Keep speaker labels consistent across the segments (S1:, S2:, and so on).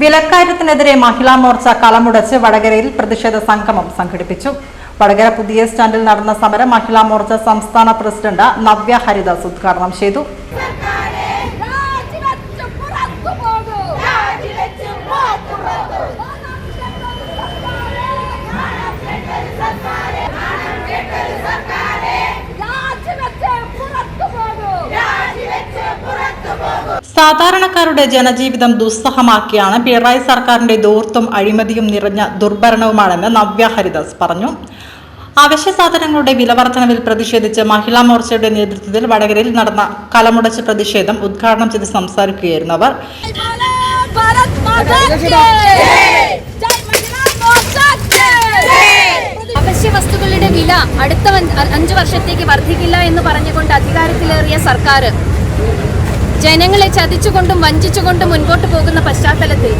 S1: വിലക്കയറ്റത്തിനെതിരെ മഹിളാ മോർച്ച കളമുടച്ച് വടകരയിൽ പ്രതിഷേധ സംഗമം സംഘടിപ്പിച്ചു. വടകര പുതിയ സ്റ്റാൻഡിൽ നടന്ന സമരം മഹിളാ മോർച്ച സംസ്ഥാന പ്രസിഡന്റ് നവ്യ ഹരിദാസ് ഉദ്ഘാടനം ചെയ്തു. സാധാരണക്കാരുടെ ജനജീവിതം ദുസ്സഹമാക്കിയാണ് പിണറായി സർക്കാരിന്റെ ദൂർത്തും അഴിമതിയും നിറഞ്ഞ ദുർഭരണവുമാണെന്ന് നവ്യ ഹരിദാസ് പറഞ്ഞു. അവശ്യ സാധനങ്ങളുടെ വിലവർദ്ധനവിൽ പ്രതിഷേധിച്ച് മഹിളാ മോർച്ചയുടെ നേതൃത്വത്തിൽ വടകരയിൽ നടന്ന കലമുടച്ച് പ്രതിഷേധം ഉദ്ഘാടനം ചെയ്ത് സംസാരിക്കുകയായിരുന്നു അവർ.
S2: വസ്തുക്കളുടെ വില അടുത്ത അഞ്ചു വർഷത്തേക്ക് വർദ്ധിക്കില്ല എന്ന് പറഞ്ഞുകൊണ്ട് അധികാരത്തിലേറിയ സർക്കാർ ജനങ്ങളെ ചതിച്ചുകൊണ്ടും വഞ്ചിച്ചുകൊണ്ടും മുൻപോട്ട് പോകുന്ന പശ്ചാത്തലത്തിൽ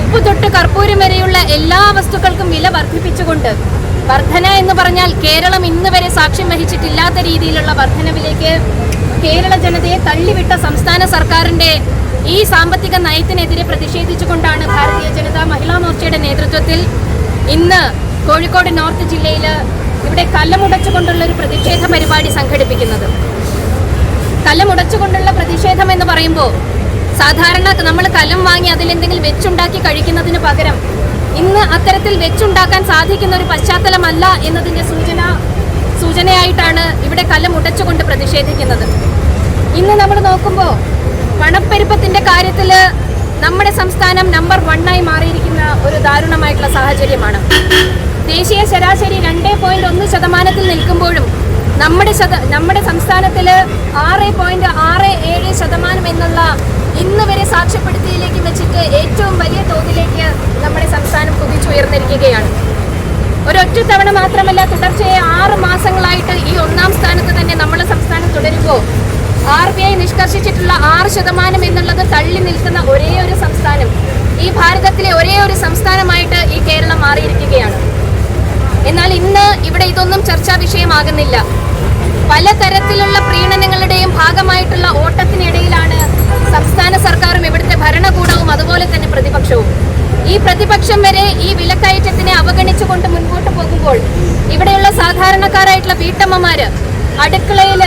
S2: ഉപ്പ് തൊട്ട് കർപ്പൂരം വരെയുള്ള എല്ലാ വസ്തുക്കൾക്കും വില വർദ്ധിപ്പിച്ചുകൊണ്ട് വർധന എന്ന് പറഞ്ഞാൽ കേരളം ഇന്ന് വരെ സാക്ഷ്യം വഹിച്ചിട്ടില്ലാത്ത രീതിയിലുള്ള വർധനവിലേക്ക് കേരള ജനതയെ തള്ളിവിട്ട സംസ്ഥാന സർക്കാരിന്റെ ഈ സാമ്പത്തിക നയത്തിനെതിരെ പ്രതിഷേധിച്ചുകൊണ്ടാണ് ഭാരതീയ ജനതാ മഹിളാ മോർച്ചയുടെ നേതൃത്വത്തിൽ ഇന്ന് കോഴിക്കോട് നോർത്ത് ജില്ലയിൽ ഇവിടെ കല്ലമുടച്ചുകൊണ്ടുള്ള ഒരു പ്രതിഷേധ പരിപാടി സംഘടിപ്പിക്കുന്നത്. കല്ലമുടച്ചുകൊണ്ടുള്ള പ്രതിഷേധം എന്ന് പറയുമ്പോൾ സാധാരണ നമ്മൾ കലം വാങ്ങി അതിലെന്തെങ്കിലും വെച്ചുണ്ടാക്കി കഴിക്കുന്നതിന് പകരം ഇന്ന് അത്തരത്തിൽ വെച്ചുണ്ടാക്കാൻ സാധിക്കുന്ന ഒരു പശ്ചാത്തലമല്ല എന്നതിന്റെ സൂചന സൂചനയായിട്ടാണ് ഇവിടെ കല്ലമുടച്ചുകൊണ്ട് പ്രതിഷേധിക്കുന്നത്. ഇന്ന് നമ്മൾ നോക്കുമ്പോൾ പണപ്പെരുപ്പത്തിന്റെ കാര്യത്തിൽ നമ്മുടെ സംസ്ഥാനം നമ്പർ വണ്ണായി മാറിയിരിക്കുന്ന ഒരു ദാരുണമായിട്ടുള്ള സാഹചര്യമാണ്. ദേശീയ ശരാശരി രണ്ട് പോയിന്റ് ഒന്ന് ശതമാനത്തിൽ നിൽക്കുമ്പോഴും നമ്മുടെ ശത നമ്മുടെ സംസ്ഥാനത്തിൽ ആറ് പോയിന്റ് ആറ് ഏഴ് ശതമാനം എന്നുള്ള ഇന്ന് വരെ സാക്ഷ്യപ്പെടുത്തിയിലേക്ക് വെച്ചിട്ട് ഏറ്റവും വലിയ തോതിലേക്ക് നമ്മുടെ സംസ്ഥാനം കുതിച്ചുയർന്നിരിക്കുകയാണ്. ഒരൊറ്റ തവണ മാത്രമല്ല തുടർച്ചയായ ആറ് മാസങ്ങളായിട്ട് ഈ ഒന്നാം സ്ഥാനത്ത് തന്നെ നമ്മുടെ സംസ്ഥാനം തുടരുമ്പോൾ ആർ ബി ഐ നിഷ്കർഷിച്ചിട്ടുള്ള ആറ് ശതമാനം എന്നുള്ളത് തള്ളി നിൽക്കുന്ന ഒരേ ഒരു സംസ്ഥാനം. ഈ ഭാരതത്തിലെ ഒരേ ഒരു സംസ്ഥാനമായിട്ട് ഈ ഇന്ന് ഇവിടെ ഇതൊന്നും ചർച്ചാ വിഷയമാകുന്നില്ല. പലതരത്തിലുള്ള പ്രീണനങ്ങളുടെയും ഭാഗമായിട്ടുള്ള ഓട്ടത്തിനിടയിലാണ് സംസ്ഥാന സർക്കാരും ഇവിടുത്തെ ഭരണകൂടവും അതുപോലെ തന്നെ പ്രതിപക്ഷവും. ഈ പ്രതിപക്ഷം വരെ ഈ വിലക്കയറ്റത്തിനെ അവഗണിച്ചുകൊണ്ട് മുൻപോട്ട് പോകുമ്പോൾ ഇവിടെയുള്ള സാധാരണക്കാരായിട്ടുള്ള വീട്ടമ്മമാര് അടുക്കളയിൽ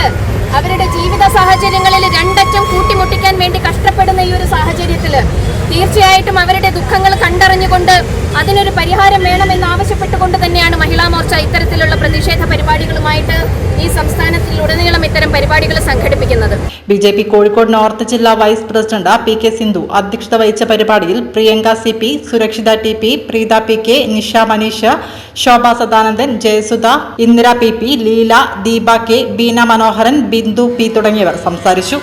S2: അവരുടെ ജീവിത സാഹചര്യങ്ങളിൽ രണ്ടറ്റം കൂട്ടിമുട്ടിക്കാൻ വേണ്ടി കഷ്ടപ്പെടുന്ന ഈ ഒരു സാഹചര്യത്തിൽ തീർച്ചയായിട്ടും അവരുടെ ദുഃഖങ്ങൾ കണ്ടറിഞ്ഞുകൊണ്ട് അതിനൊരു പരിഹാരം വേണമെന്ന് ആവശ്യപ്പെട്ടുകൊണ്ട് തന്നെയാണ് മഹിളാ മോർച്ച ഇത്തരത്തിലുള്ള പ്രതിഷേധ പരിപാടികളുമായിട്ട് ഈ സംസ്ഥാനത്തിൽ ഉടനീളം ഇത്തരം പരിപാടികൾ സംഘടിപ്പിക്കുന്നത്.
S1: B J P Kozhikode north ജില്ലാ vice president P K Sindhu അധ്യക്ഷത വഹിച്ച പരിപാടിയിൽ Priyanka C P Surakshitha T P Preetha P K Nisha Maneesha Shobha Sadanandan Jayasudha Indira P P Leela Deepa K Beena Manoharan Bindu P തുടങ്ങിയവർ സംസാരിച്ചു.